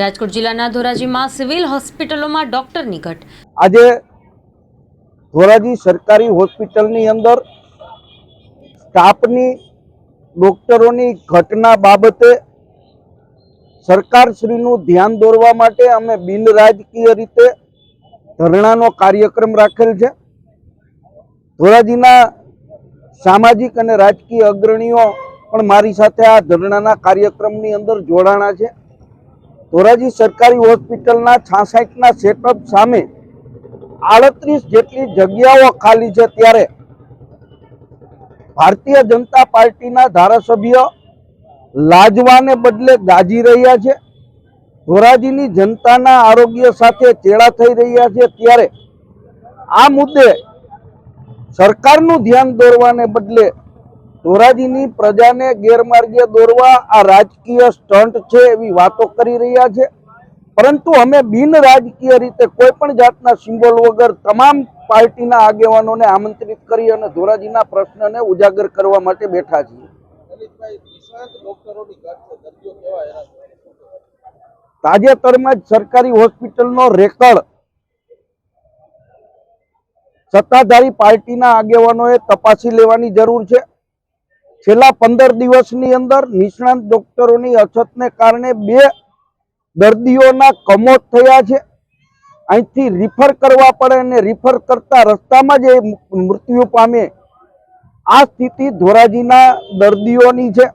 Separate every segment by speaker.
Speaker 1: રાજકોટ જિલ્લાના ધોરાજીમાં સિવિલ હોસ્પિટલોમાં ડોક્ટરની ઘટ.
Speaker 2: આજે ધોરાજી સરકારી હોસ્પિટલની અંદર સ્ટાફની ડોક્ટરોની ઘટના બાબતે સરકારશ્રીનું ધ્યાન દોરવા માટે અમે બિન રાજકીય રીતે ધરણાનો કાર્યક્રમ રાખેલ છે. ધોરાજીના સામાજિક અને રાજકીય અગ્રણીઓ પણ મારી સાથે આ ધરણાના કાર્યક્રમની અંદર જોડાણા છે. ધોરાજી સરકારી હોસ્પિટલના છાસઠના સેટઅપ સામે આડત્રીસ જેટલી જગ્યાઓ ખાલી છે ત્યારે ભારતીય જનતા પાર્ટીના ધારાસભ્ય લાજવાને બદલે ગાજી રહ્યા છે. ધોરાજીની જનતાના આરોગ્ય સાથે ચેડા થઈ રહ્યા છે ત્યારે આ મુદ્દે સરકારનું ધ્યાન દોરવાને બદલે ધોરાજીની પ્રજાને ગેરમાર્ગે દોરવા આ રાજકીય સ્ટન્ટ છે એવી વાતો કરી રહ્યા છે. પરંતુ અમે બિન રાજકીય રીતે કોઈ પણ જાતના સિમ્બોલ વગર તમામ પાર્ટીના આગેવાનોને આમંત્રિત કરી અને ધોરાજીના પ્રશ્નને ઉજાગર કરવા માટે બેઠા છીએ. તાજેતરમાં જ સરકારી હોસ્પિટલનો રેકર્ડ સત્તાધારી પાર્ટીના આગેવાનોએ તપાસી લેવાની જરૂર છે. છેલ્લા પંદર દિવસની અંદર નિષ્ણાંત ડોક્ટરોની અછતને કારણે બે દર્દીઓના કમોત થયા છે. અહીંથી રિફર કરવા પડે અને રિફર કરતા રસ્તામાં જ એ મૃત્યુ પામે. આ સ્થિતિ ધોરાજીના દર્દીઓની છે.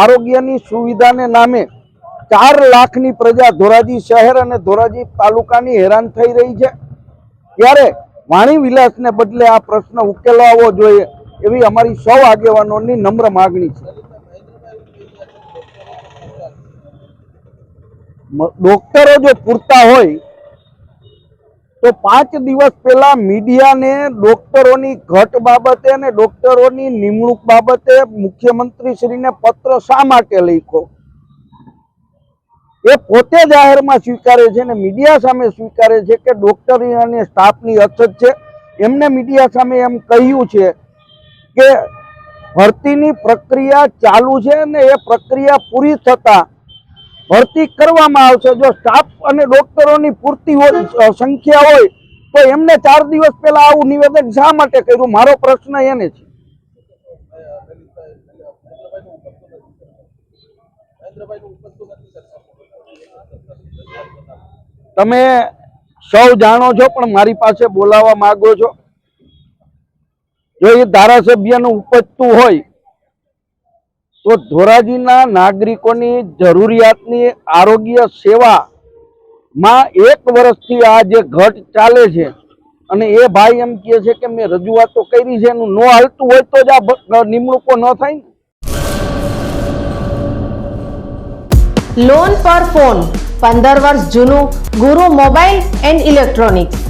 Speaker 2: આરોગ્યની સુવિધાને નામે ચાર લાખની પ્રજા ધોરાજી શહેર અને ધોરાજી તાલુકાની હેરાન થઈ રહી છે. ત્યારે વાણી વિલાસને બદલે આ પ્રશ્ન ઉકેલાવવો જોઈએ. એવી અમારી સૌ આગેવાનોની નમ્ર માગણી છે. ડોક્ટરો જો પૂરતા હોય, તો પાંચ દિવસ પહેલા મીડિયાને ડોક્ટરોની ઘટ બાબતે અને ડોક્ટરોની નિમણૂક બાબતે મુખ્યમંત્રીશ્રીને પત્ર શા માટે લખ્યો? એ પોતે જાહેરમાં સ્વીકારે છે અને મીડિયા સામે સ્વીકારે છે કે ડોક્ટરી અને સ્ટાફની અછત છે. એમને મીડિયા સામે એમ કહ્યું છે કે ભરતીની પ્રક્રિયા ચાલુ છે અને એ પ્રક્રિયા પૂરી થતા ભરતી કરવામાં આવશે. જો સ્ટાફ અને ડોક્ટરોની પૂરતી સંખ્યા હોય, તો એમને ચાર દિવસ પહેલા આવું નિવેદન શા માટે કર્યું? મારો પ્રશ્ન એને છે. તમે સૌ જાણો છો, પણ મારી પાસે બોલાવવા માંગો છો. જો એ ધારાસભ્યનું ઉપજતું હોય, તો ધોરાજીના નાગરિકોની જરૂરિયાતની આરોગ્ય સેવામાં એક વર્ષથી આ જે ઘટ ચાલે છે, અને એ ભાઈ એમ કહે છે કે મેં રજૂઆતો કરી છે, એનું ન હાલતું હોય તો જ આ નિમણૂકો ન થાય ને.
Speaker 3: લોન પર ફોન પંદર વર્ષ જૂનું ગુરુ મોબાઈલ એન્ડ ઇલેક્ટ્રોનિક્સ.